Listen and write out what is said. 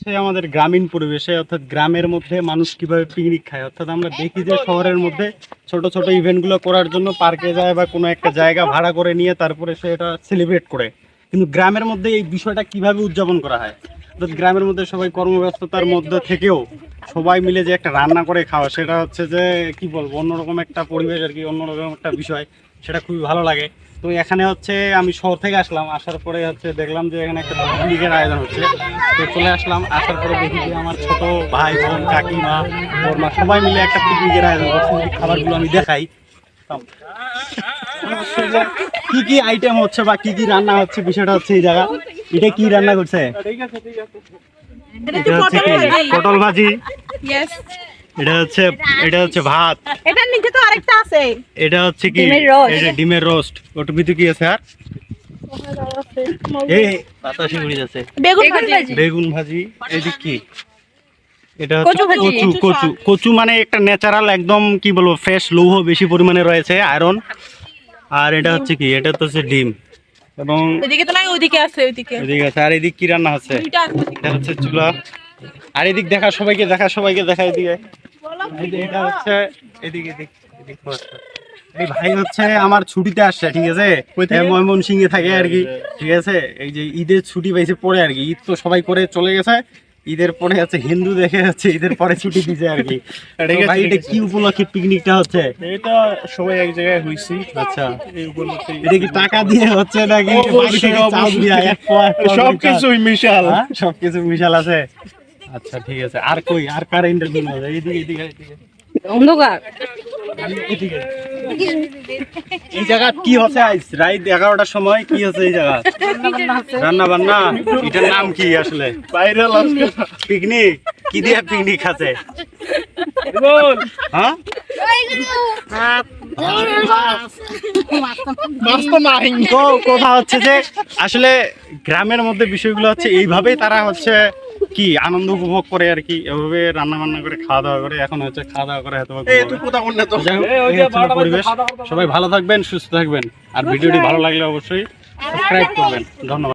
হচ্ছে আমাদের গ্রামীণ পরিবেশে, অর্থাৎ গ্রামের মধ্যে মানুষ কীভাবে পিকনিক খায়। অর্থাৎ আমরা দেখি যে শহরের মধ্যে ছোট ছোট ইভেন্টগুলো করার জন্য পার্কে যায় বা কোনো একটা জায়গা ভাড়া করে নিয়ে তারপরে সে এটা সেলিব্রেট করে। কিন্তু গ্রামের মধ্যে এই বিষয়টা কীভাবে উদযাপন করা হয়? অর্থাৎ গ্রামের মধ্যে সবাই কর্মব্যস্ততার মধ্যে থেকেও সবাই মিলে যে একটা রান্না করে খাওয়া, সেটা হচ্ছে যে, কি বলব, অন্যরকম একটা পরিবেশ আর কি, অন্যরকম একটা বিষয়, সেটা খুবই ভালো লাগে। তো এখানে হচ্ছে আমি শহর থেকে আসলাম আসার পরে হচ্ছে দেখলাম যে এখানে একটা পিকনিকের আয়োজন হচ্ছে। তো চলে আসলাম আসার পরে দেখি যে আমার ছোট ভাই বোন কাকিমা বর্মা সবাই মিলে একটা পিকনিকের আয়োজন করছে। যদি খাবারগুলো আমি দেখাই। কি কি আইটেম হচ্ছে বা কি কি রান্না হচ্ছে বিষয়টা হচ্ছে এই জায়গা। এটা কি রান্না করছে? এটা হচ্ছে পটল ভাজি। এটা হচ্ছে এটা হচ্ছে ভাত। এটার নিচে তো আরেকটা আছে। এটা হচ্ছে কি? এটা ডিমের রোস্ট। ওটা ভিতরে কি আছে আর? এই বাতাসে উড়ে যাচ্ছে। বেগুন ভাজি। বেগুন ভাজি। এদিক কি? এটা কচু হচ্ছে কচু কচু। কচু মানে একটা ন্যাচারাল একদম কি বলব ফ্রেশ লৌহ বেশি পরিমাণে রয়েছে আয়রন আর এটা হচ্ছে কি? এটা তো হচ্ছে ডিম। এবং এদিকে তো নাই ওইদিকে আছে ওইদিকে। এদিকে আছে। আর এদিক কি রান্না হচ্ছে? আছে। এটা হচ্ছে চুলা। আর এদিক দেখা সবাইকে দেখা সবাইকে দেখা এদিকে। এটা হচ্ছে এদিকে। এই ভাই হচ্ছে আমার ছুটিতে আসছে ঠিক আছে? ময়মন সিংহে থাকে আর কি ঠিক আছে? এই যে ঈদের ছুটি পাইছে পরে আর কি ঈদ তো সবাই করে চলে গেছে। ঈদের পরে হচ্ছে হিন্দু দেখে হচ্ছে ঈদের পরে ছুটি দিছে আর কি। ভাই এটা কি উপলক্ষে পিকনিকটা হচ্ছে? এটা সবাই এক জায়গায় হইছি। আচ্ছা। এটা কি টাকা দিয়ে হচ্ছে নাকি? বাড়ি থেকে চাল দিয়া এক পোয়া এক পোয়া সব করে চাল? কিছুই মিশাল। হ্যাঁ? সবকিছু মিশাল আছে? আচ্ছা ঠিক আছে। আর কই? আর কার ইন্টারভিউ নেওয়া যায়? এইদিকে এইদিকে এইদিকে অন্ধকার। এই জায়গা কি হচ্ছে আইস? রাত এগারোটার সময় কি হচ্ছে এই জায়গা? রান্না বান্না এটার নাম কি আসলে? Viral picnic? কি দিয়ে পিকনিক আছে হ্যাঁ? কথা হচ্ছে যে আসলে গ্রামের মধ্যে বিষয়গুলো হচ্ছে এইভাবেই তারা হচ্ছে কি আনন্দ উপভোগ করে আর কি? এভাবে রান্না বান্না করে খাওয়া দাওয়া করে এখন হচ্ছে খাওয়া দাওয়া করে হয়তো পরিবেশ। সবাই ভালো থাকবেন সুস্থ থাকবেন। আর ভিডিওটি ভালো লাগলে অবশ্যই সাবস্ক্রাইব করবেন। ধন্যবাদ।